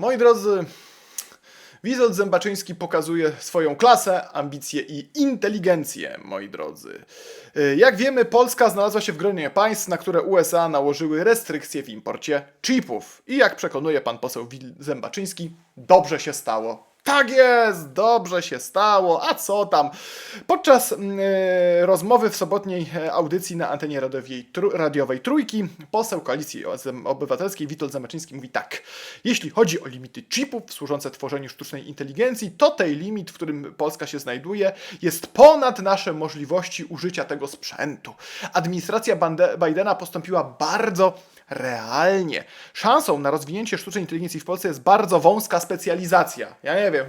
Moi drodzy, Witold Zębaczyński pokazuje swoją klasę, ambicje i inteligencję, moi drodzy. Y, Jak wiemy, Polska znalazła się w gronie państw, na które USA nałożyły restrykcje w imporcie chipów. I jak przekonuje pan poseł Zębaczyński, dobrze się stało. Tak jest, dobrze się stało, a co tam? Podczas e, rozmowy w sobotniej e, audycji na antenie radiowej, tru, radiowej Trójki, poseł Koalicji Obywatelskiej Witold Zamaczyński mówi tak. Jeśli chodzi o limity chipów służące tworzeniu sztucznej inteligencji, to tej limit, w którym Polska się znajduje, jest ponad nasze możliwości użycia tego sprzętu. Administracja Bande- Bidena postąpiła bardzo realnie. Szansą na rozwinięcie sztucznej inteligencji w Polsce jest bardzo wąska specjalizacja. Ja nie wiem,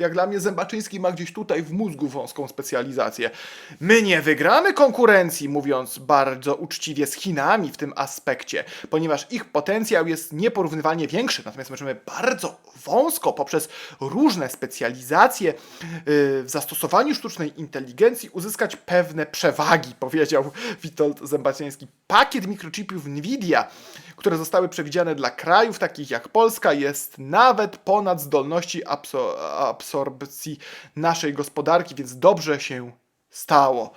jak dla mnie Zębaczyński ma gdzieś tutaj w mózgu wąską specjalizację. My nie wygramy konkurencji, mówiąc bardzo uczciwie, z Chinami w tym aspekcie, ponieważ ich potencjał jest nieporównywalnie większy. Natomiast możemy bardzo wąsko poprzez różne specjalizacje yy, w zastosowaniu sztucznej inteligencji uzyskać pewne przewagi, powiedział Witold Zębaczyński. Pakiet mikrochipów NVIDIA, które zostały przewidziane dla krajów takich jak Polska, jest nawet ponad zdolności absor- absorpcji naszej gospodarki, więc dobrze się stało.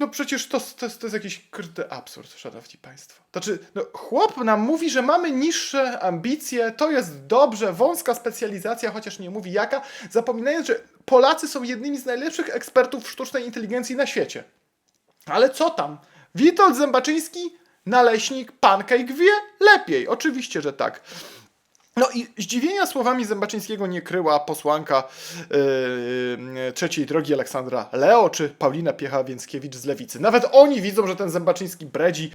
No przecież to, to, to jest jakiś kryty absurd, szanowni państwo. Znaczy, no, chłop nam mówi, że mamy niższe ambicje, to jest dobrze, wąska specjalizacja, chociaż nie mówi jaka, zapominając, że Polacy są jednymi z najlepszych ekspertów w sztucznej inteligencji na świecie. Ale co tam? Witold Zębaczyński, naleśnik, pancake wie lepiej. Oczywiście, że tak. No i zdziwienia słowami Zębaczyńskiego nie kryła posłanka yy, trzeciej drogi Aleksandra Leo czy Paulina Piecha-Więckiewicz z Lewicy. Nawet oni widzą, że ten Zębaczyński bredzi